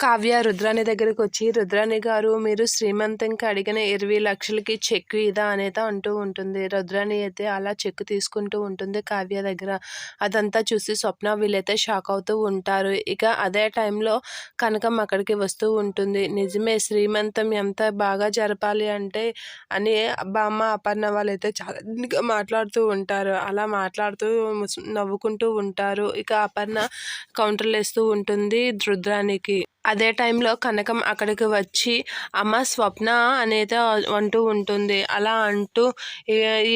కావ్య రుద్రాణి దగ్గరికి వచ్చి రుద్రాణి గారు మీరు శ్రీమంతంకి అడిగిన ఇరవై లక్షలకి చెక్ ఇదా? అనేది అంటూ ఉంటుంది. రుద్రాణి అయితే అలా చెక్ తీసుకుంటూ ఉంటుంది కావ్య దగ్గర. అదంతా చూసి స్వప్న వీళ్ళైతే షాక్ అవుతూ ఉంటారు. ఇక అదే టైంలో కనకం అక్కడికి వస్తూ ఉంటుంది. నిజమే శ్రీమంతం ఎంత బాగా జరపాలి అంటే అని బామ్మ అపర్ణ వాళ్ళైతే చాలా మాట్లాడుతూ ఉంటారు. అలా మాట్లాడుతూ నవ్వుకుంటూ ఉంటారు. ఇక అపర్ణ కౌంటర్లు వేస్తూ ఉంటుంది రుద్రానికి అదే టైంలో కనకం అక్కడికి వచ్చి అమ్మ స్వప్న అనేది అంటూ ఉంటుంది. అలా అంటూ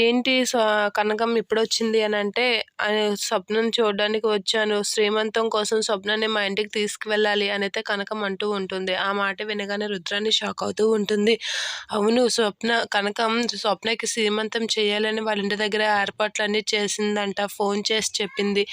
ఏంటి స్వ- కనకం ఇప్పుడు వచ్చింది అని అంటే "ఆ, స్వప్నం చూడడానికి వచ్చాను. శ్రీమంతం కోసం స్వప్నాన్ని మా ఇంటికి తీసుకువెళ్ళాలి అనైతే కనకం అంటూ ఉంటుంది. ఆ మాట వినగానే రుద్రాన్ని షాక్ అవుతూ ఉంటుంది. అవును స్వప్న కనకం స్వప్నకి శ్రీమంతం చేయాలని వాళ్ళ ఇంటి దగ్గర ఏర్పాట్లన్నీ చేసిందంట. ఫోన్ చేసి చెప్పింది.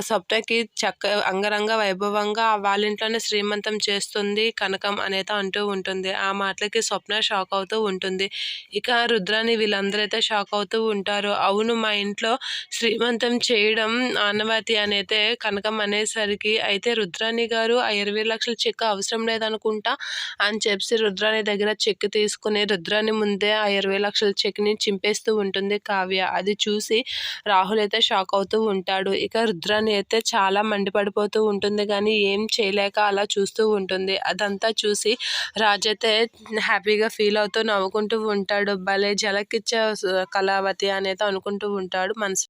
స్వప్నకి చక్క అంగరంగ వైభవంగా వాళ్ళ ఇంట్లోనే శ్రీమంతం చేస్తుంది కనకం అనేది అంటూ ఉంటుంది. ఆ మాటలకి స్వప్న షాక్ అవుతూ ఉంటుంది. ఇక రుద్రాని వీళ్ళందరూ అయితే షాక్ అవుతూ ఉంటారు. అవును మా ఇంట్లో శ్రీమంతం చేయడం ఆనవాతి అనైతే కనకం అనేసరికి. అయితే రుద్రాణి గారు ఆ ఇరవై లక్షల చెక్ అవసరం లేదనుకుంటా అని చెప్పి రుద్రాణి దగ్గర చెక్ తీసుకుని రుద్రాణి ముందే ఆ ఇరవై లక్షల చెక్ని చింపేస్తూ ఉంటుంది కావ్య. అది చూసి రాహుల్ అయితే షాక్ అవుతూ ఉంటాడు. ఇక రుద్రాణి అయితే చాలా మండిపడిపోతూ ఉంటుంది. కానీ ఏం చేయలేక అలా చూస్తూ ఉంటుంది. అదంతా చూసి రాజైతే హ్యాపీగా ఫీల్ అవుతూ నవ్వుకుంటూ ఉంటాడు. భలే జలకిచ్చే కళావతి అనేది అనుకుంటూ ఉంటాడు మనసు.